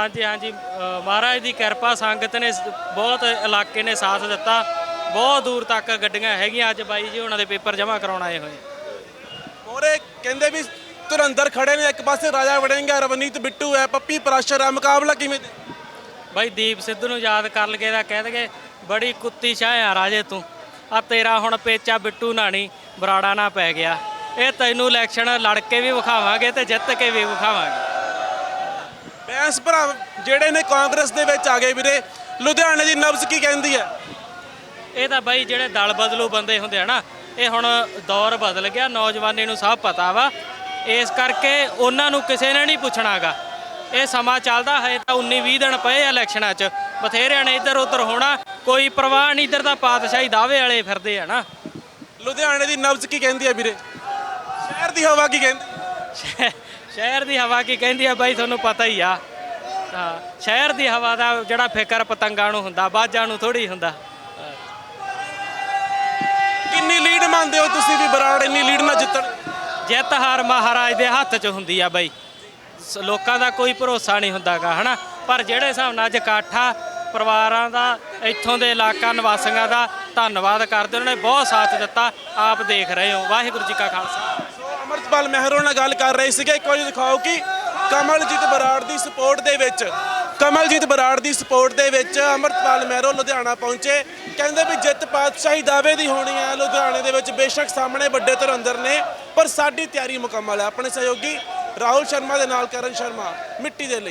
ਹਾਂਜੀ ਹਾਂਜੀ ਮਹਾਰਾਜ ਦੀ ਕਿਰਪਾ ਸੰਗਤ ਨੇ ਬਹੁਤ ਇਲਾਕੇ ਨੇ ਸਾਥ ਦਿੱਤਾ। ਬਹੁਤ ਦੂਰ ਤੱਕ ਗੱਡੀਆਂ ਹੈਗੀਆਂ ਅੱਜ ਬਾਈ ਜੀ ਉਹਨਾਂ ਦੇ ਪੇਪਰ ਜਮ੍ਹਾਂ ਕਰਾਉਣ ਆਏ ਹੋਏ। ਮੋਰੇ ਕਹਿੰਦੇ ਵੀ ਧੁਰੰਦਰ ਖੜੇ ਨੇ ਇੱਕ ਪਾਸੇ ਰਾਜਾ ਵੜਿੰਗਾ ਰਵਨੀਤ ਬਿੱਟੂ ਹੈ ਪੱਪੀ ਪ੍ਰਾਸ਼ਰ ਹੈ ਮੁਕਾਬਲਾ ਕਿਵੇਂ ਬਾਈ ਦੀਪ ਸਿੱਧੂ ਨੂੰ ਯਾਦ ਕਰ ਲਗੇ ਦਾ ਕਹਿ ਦਗੇ ਬੜੀ ਕੁੱਤੀ ਛਾਹ ਆ ਰਾਜੇ ਤੂੰ। ਆ ਤੇਰਾ ਹੁਣ ਪੇਚਾ ਬਿੱਟੂ ਨਾਣੀ ਬਰਾੜਾ ਨਾ ਪੈ ਗਿਆ। ਇਹ ਤੈਨੂੰ ਇਲੈਕਸ਼ਨ ਲੜ ਕੇ ਵੀ ਵਿਖਾਵਾਂਗੇ ਤੇ ਜਿੱਤ ਕੇ ਵੀ ਵਿਖਾਵਾਂਗੇ। ਬੈਂਸ ਭਰਾ ਜਿਹੜੇ ਨੇ ਕਾਂਗਰਸ ਦੇ ਵਿੱਚ ਆ ਗਏ ਵੀਰੇ ਲੁਧਿਆਣੇ ਦੀ ਨਬਜ਼ ਕੀ ਕਹਿੰਦੀ ਹੈ? ਇਹ ਤਾਂ ਬਾਈ ਜਿਹੜੇ ਦਲ ਬਦਲੂ ਬੰਦੇ ਹੁੰਦੇ ਆ ਨਾ ਇਹ ਹੁਣ ਦੌਰ ਬਦਲ ਗਿਆ ਨੌਜਵਾਨੀ ਨੂੰ ਸਭ ਪਤਾ ਵਾ। ਇਸ ਕਰਕੇ ਉਹਨਾਂ ਨੂੰ ਕਿਸੇ ਨੇ ਨਹੀਂ ਪੁੱਛਣਾਗਾ। ਇਹ ਸਮਾਂ ਚੱਲਦਾ ਹੈ ਤਾਂ 19 20 ਦਿਨ ਪਏ ਆ ਇਲੈਕਸ਼ਨਾਂ 'ਚ। ਬਥੇਰਿਆਂ ਨੇ ਇੱਧਰ ਉੱਧਰ ਹੋਣਾ ਕੋਈ ਪ੍ਰਵਾਹ ਨਹੀਂ ਇੱਧਰ ਤਾਂ ਪਾਤਸ਼ਾਹੀ ਦਾਅਵੇ ਵਾਲੇ ਫਿਰਦੇ ਆ ਨਾ। ਲੁਧਿਆਣੇ ਦੀ ਨਬਜ਼ ਕੀ ਕਹਿੰਦੀ ਹੈ ਵੀਰੇ? ਸ਼ਹਿਰ ਦੀ ਹਵਾ ਕੀ ਕਹਿੰਦੀ? ਸ਼ਹਿ- ਸ਼ਹਿਰ ਦੀ ਹਵਾ ਕੀ ਕਹਿੰਦੀ ਆ ਬਾਈ ਤੁਹਾਨੂੰ ਪਤਾ ਹੀ ਆ। ਸ਼ਹਿਰ ਦੀ ਹਵਾ ਦਾ ਜਿਹੜਾ ਫਿਕਰ ਪਤੰਗਾਂ ਨੂੰ ਹੁੰਦਾ ਬਾਜਾਂ ਨੂੰ ਥੋੜੀ ਹੁੰਦਾ। ਕਿੰਨੀ ਲੀਡ ਮੰਨਦੇ ਹੋ ਤੁਸੀਂ ਵੀ ਬਰਾੜ? ਇੰਨੀ ਲੀਡ ਨਾਲ ਜਿੱਤਣ। ਜਿੱਤ ਹਾਰ ਮਹਾਰਾਜ ਦੇ ਹੱਥ 'ਚ ਹੁੰਦੀ ਆ ਬਾਈ। ਸ- ਲੋਕਾਂ ਦਾ ਕੋਈ ਭਰੋਸਾ ਨਹੀਂ ਹੁੰਦਾਗਾ ਹਨਾ? ਪਰ ਜਿਹੜੇ ਹਿਸਾਬ ਨਾਲ ਅੱਜ ਇਕੱਠਾ ਪਰਿਵਾਰਾਂ ਦਾ ਇੱਥੋਂ ਦੇ ਇਲਾਕਾ ਨਿਵਾਸੀਆਂ ਦਾ ਧੰਨਵਾਦ ਕਰਦੇ ਉਹਨਾਂ ਨੇ ਬਹੁਤ ਸਾਥ ਦਿੱਤਾ ਆਪ ਦੇਖ ਰਹੇ ਹੋ। ਵਾਹਿਗੁਰੂ ਜੀ ਕਾ ਖਾਲਸਾ। ਸੋ ਅਮਰਤਪਾਲ ਮਹਿਰੋ ਨਾਲ ਗੱਲ ਕਰ ਰਹੇ ਸੀਗੇ। ਇੱਕ ਵਾਰੀ ਦਿਖਾਓ ਕਿ ਕਮਲਜੀਤ ਬਰਾੜ ਦੀ ਸਪੋਰਟ ਦੇ ਵਿੱਚ, ਕਮਲਜੀਤ ਬਰਾੜ ਦੀ ਸਪੋਰਟ ਦੇ ਵਿੱਚ ਅਮਰਤਪਾਲ ਮਹਿਰੋ ਲੁਧਿਆਣਾ ਪਹੁੰਚੇ। ਕਹਿੰਦੇ ਵੀ ਜਿੱਤ ਪਾਤਸ਼ਾਹੀ ਦਾਅਵੇ ਦੀ ਹੋਣੀ ਹੈ, ਲੁਧਿਆਣੇ ਦੇ ਵਿੱਚ ਬੇਸ਼ੱਕ ਸਾਹਮਣੇ ਵੱਡੇ ਧੁਰੰਦਰ ਨੇ, ਪਰ ਸਾਡੀ ਤਿਆਰੀ ਮੁਕੰਮਲ ਹੈ। ਆਪਣੇ ਸਹਿਯੋਗੀ ਰਾਹੁਲ ਸ਼ਰਮਾ ਦੇ ਨਾਲ ਕਰਨ ਸ਼ਰਮਾ, ਮਿੱਟੀ ਦੇ ਲਈ।